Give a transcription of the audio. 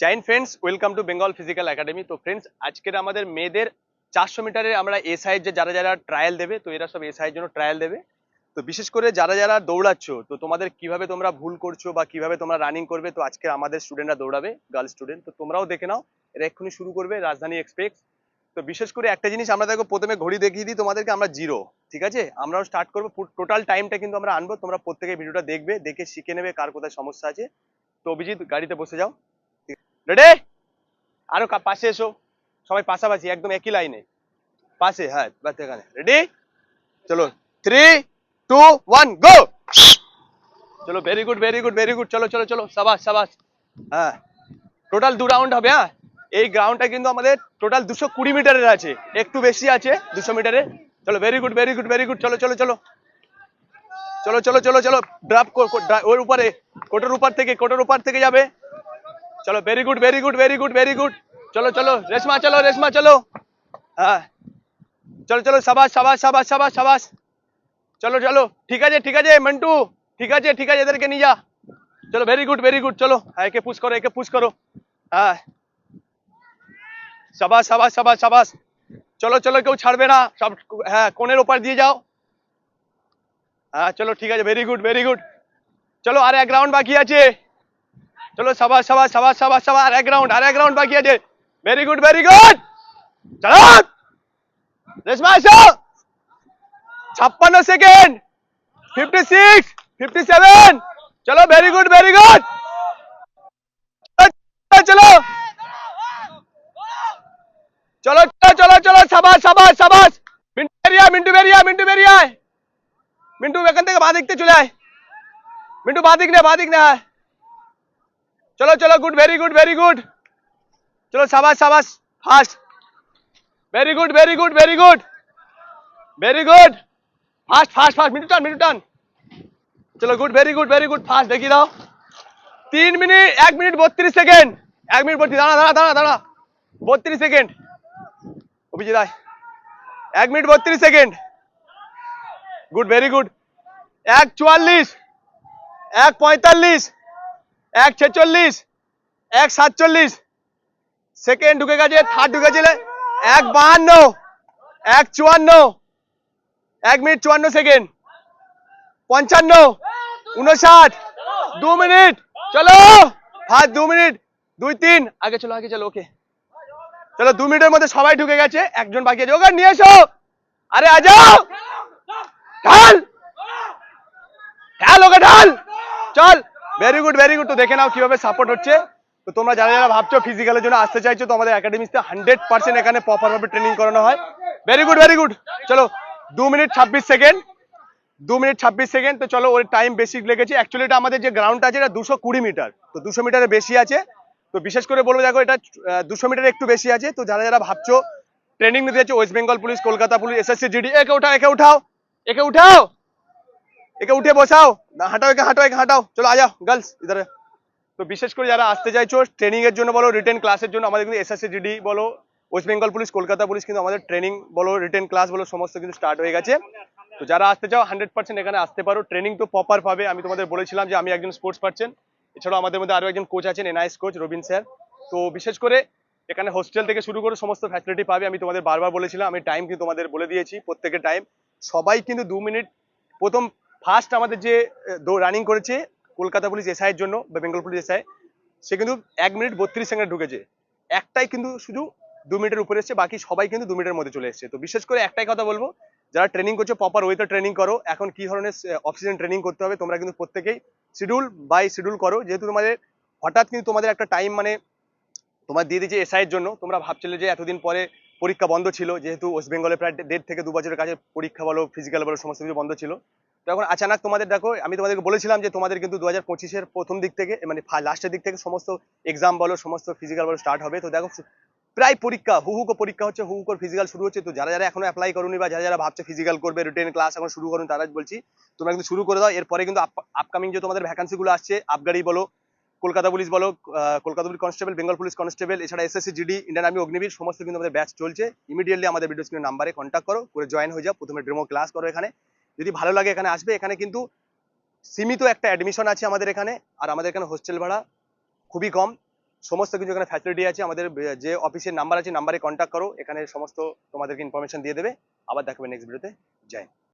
Zain friends welcome to Bengal physical academy তো friends আজকের আমাদের মেয়েদের চারশো মিটারে আমরা এসআই যে যারা যারা ট্রায়াল দেবে, তো এরা সব এসআই এর জন্য ট্রায়াল দেবে। তো বিশেষ করে যারা যারা দৌড়াচ্ছ, তো তোমাদের কীভাবে তোমরা ভুল করছ বা কীভাবে তোমরা রানিং করবে, তো আজকে আমাদের স্টুডেন্টরা দৌড়াবে গার্ল স্টুডেন্ট তো তোমরাও দেখে নাও, এরা এক্ষুনি শুরু করবে রাজধানী এক্সপ্রেস তো বিশেষ করে একটা জিনিস আমরা দেখো, প্রথমে ঘড়ি দেখিয়ে দিই তোমাদেরকে, আমরা জিরো ঠিক আছে? আমরাও স্টার্ট করব টোটাল টাইমটা কিন্তু আমরা আনব, তোমরা প্রত্যেকে ভিডিওটা দেখবে, দেখে শিখে নেবে কার কোথায় সমস্যা আছে। তো অভিজিৎ, গাড়িতে বসে যাও। রেডি আরও পাশে এসো। সবাই পাশাপাশি, একদম একই লাইনে পাশে হ্যাঁ রেডি চলো থ্রি টু ওয়ান গো চলো very good very good very good চলো চলো চলো, সাবাস সাবাস। হ্যাঁ। টোটাল দু রাউন্ড হবে হ্যাঁ? এই গ্রাউন্ডটা কিন্তু আমাদের টোটাল দুশো কুড়ি মিটারের আছে। একটু বেশি আছে, দুশো মিটারে। চলো very good very good very good চলো চলো চলো। চলো চলো চলো চলো। ড্রাপ ওর উপরে, কোটোর উপর থেকে, কোটোর উপর থেকে যাবে। চলো very good very good very good very good চলো চলো রেশমা চলো রেশমা চলো হ্যাঁ চলো চলো সাবাস সাবাস সাবাস সাবাস সাবাস চলো চলো ঠিক আছে ঠিক আছে মন্টু ঠিক আছে ঠিক আছে এদেরকে নিয়ে যা চলো ভেরি গুড ভেরি গুড চলো হ্যাঁ একে পুশ করো একে পুশ করো হ্যাঁ সাবাস সাবাস সাবাস সাবাস চলো চলো কেউ ছাড়বে না সব হ্যাঁ কোণের ওপার দিয়ে যাও হ্যাঁ চলো ঠিক আছে ভেরি গুড ভেরি গুড চলো আর এক রাউন্ড বাকি আছে চলো সাবাস সাবাস সাবাস সাবাস সাবাস আর এক রাউন্ড আর এক রাউন্ড বাকি আছে ভেরি গুড ভেরি গুড চলো রেশমা এসো ছাপ্পান্ন second fifty six fifty seven চলো ভেরি গুড ভেরি গুড চলো চলো চলো চলো চলো সাবাস সাবাস সাবাস মিন্টু বেরিয়া মিন্টু বেরিয়া মিন্টু বেরিয়া মিন্টু এখান থেকে বাঁ দিকতে চলে আয় মিন্টু বাঁ দিক নে বাঁ দিক নে আয় চলো চলো good very good very good চলো সাবাস সাবাস fast very good very good very good very good fast fast fast minute টান মিনিট টান চলো good very good very good fast দেখিয়ে দাও তিন মিনিট এক মিনিট বত্রিশ সেকেন্ড এক মিনিট বত্রিশ দাঁড়া দাঁড়া দাঁড়া দাঁড়া বত্রিশ সেকেন্ড অভিজিৎ আয় এক মিনিট বত্রিশ সেকেন্ড গুড ভেরি গুড এক চুয়াল্লিশ এক পঁয়তাল্লিশ এক ছেচল্লিশ, এক সাতচল্লিশ সেকেন্ড ঢুকে গেছে থার্ড ঢুকেছিল এক বাহান্ন, এক চুয়ান্ন, এক মিনিট চুয়ান্ন সেকেন্ড পঞ্চান্ন, উনষাট, দু মিনিট, চলো হাত দু মিনিট, দুই তিন, আগে চলো আগে চলো, ওকে। চলো, দু মিনিটের মধ্যে সবাই ঢুকে গেছে, একজন বাকি আছে, ওকে, নিয়ে এসো। আরে আ যাও। ঢাল। ঢাল, ওকে, ঢাল। চল। ভেরি গুড ভেরি গুড তো দেখে নাও কীভাবে সাপোর্ট হচ্ছে। তো তোমরা যারা যারা ভাবছ ফিজিক্যালের জন্য আসতে চাইছো, তো আমাদের একাডেমিতে হান্ড্রেড পার্সেন্ট এখানে প্রপার ভাবে ট্রেনিং করানো হয়। ভেরি গুড ভেরি গুড চলো, দু মিনিট ছাব্বিশ সেকেন্ড দু মিনিট ছাব্বিশ সেকেন্ড তো চলো, ওর টাইম বেশি লেগেছে। অ্যাকচুয়ালি এটা আমাদের যে গ্রাউন্ডটা আছে, এটা দুশো কুড়ি মিটার তো দুশো মিটারে বেশি আছে। তো বিশেষ করে বলব, দেখো, এটা দুশো মিটার একটু বেশি আছে। তো যারা যারা ভাবছ ট্রেনিং নিতে যাচ্ছে West Bengal police Kolkata police SSC GD একে উঠাও একে উঠাও একে উঠাও। একে উঠে বসাও। না, হাঁটাও একে হাঁটাও একে হাঁটাও। চলো আ যাও গার্লস ইধারে। তো বিশেষ করে যারা আসতে চাইছো ট্রেনিং এর জন্য বলো রিটেন ক্লাসের জন্য আমাদের কিন্তু এসএসসি জিডি বলো West Bengal police Kolkata police কিন্তু আমাদের ট্রেনিং বলো রিটেন ক্লাস বলো সমস্ত কিন্তু স্টার্ট হয়ে গেছে। তো যারা আসতে চাও হান্ড্রেড পার্সেন্ট এখানে আসতে পারো। ট্রেনিং তো প্রপার পাবে আমি তোমাদের বলেছিলাম যে আমি একজন স্পোর্টস পার্সন এছাড়াও আমাদের মধ্যে আরও একজন কোচ আছেন এনআইএস কোচ রবিন স্যার তো বিশেষ করে এখানে হোস্টেল থেকে শুরু করে সমস্ত ফ্যাসিলিটি পাবে আমি তোমাদের বারবার বলেছিলাম আমি টাইম কিন্তু তোমাদের বলে দিয়েছি প্রত্যেকের টাইম সবাই কিন্তু দু মিনিট প্রথম ফার্স্ট আমাদের যে রানিং করেছে কলকাতা পুলিশ এসআই এর জন্য বা বেঙ্গল পুলিশ এসআই সে কিন্তু এক মিনিট বত্রিশ সেকেন্ড ঢুকেছে। একটাই কিন্তু শুধু দু মিনিটের উপরে এসছে, বাকি সবাই কিন্তু দু মিনিটের মধ্যে চলে এসছে। তো বিশেষ করে একটাই কথা বলব, যারা ট্রেনিং করছ প্রপার ওয়েতে ট্রেনিং করো। এখন কি ধরনের অক্সিজেন ট্রেনিং করতে হবে, তোমরা কিন্তু প্রত্যেকেই শিডিউল বাই শিডিউল করো। যেহেতু তোমাদের, হঠাৎ কিন্তু তোমাদের একটা টাইম মানে তোমার দিয়ে দিয়েছে এসআই এর জন্য, তোমরা ভাবছিলে যে এতদিন পরে পরীক্ষা বন্ধ ছিল, যেহেতু ওয়েস্ট বেঙ্গলে প্রায় দেড় থেকে দু বছরের কাছে পরীক্ষা বলো ফিজিক্যাল বলো, সমস্ত কিছু বন্ধ ছিল। তো এখন আচানক তোমাদের দেখো, আমি তোমাদেরকে বলেছিলাম যে তোমাদের কিন্তু দু হাজার প্রথম দিক থেকে মানে লাস্টের দিক থেকে সমস্ত এক্সাম বলো, সমস্ত ফিজিক্যাল বলো স্টার্ট হবে। তো দেখো প্রায় পরীক্ষা, হু হুকো পরীক্ষা হচ্ছে, হু হুকোর ফিজিক্যাল শুরু হচ্ছে। তো যারা যারা এখনও অ্যাপ্লাই করুনি বা যারা যারা ভাবছে ফিজিক্যাল করবে রিটেন ক্লাস এখন শুরু করুন, তারা বলছি, তোমরা কিন্তু শুরু করে দাও। এরপরে কিন্তু আপকামিং যে তোমাদের ভ্যাকান্সি গুলো আসছে আপগাড়ি বলো, কলকাতা পুলিশ বলো Kolkata police constable Bengal police constable এছাড়া SSC GD Indian army Agniveer সমস্ত কিন্তু আমাদের ব্যাচ চলছে। ইমিডিয়েটলি আমাদের ভিডিও স্ক্রিনের নাম্বারে কন্ট্যাক্ট করো, করে জয়েন হয়ে যাও, প্রথমে ডেমো ক্লাস করো এখানে। যদি ভালো লাগে এখানে আসবে, এখানে কিন্তু সীমিত একটা অ্যাডমিশন আছে আমাদের এখানে, আর আমাদের এখানে হোস্টেল ভাড়া খুবই কম। সমস্ত কিছু এখানে ফ্যাসিলিটি আছে, আমাদের যে অফিসের নাম্বার আছে নাম্বারে কন্ট্যাক্ট করো, এখানে সমস্ত তোমাদেরকে ইনফরমেশন দিয়ে দেবে। আবার দেখাবে নেক্সট ভিডিওতে হিন্দ।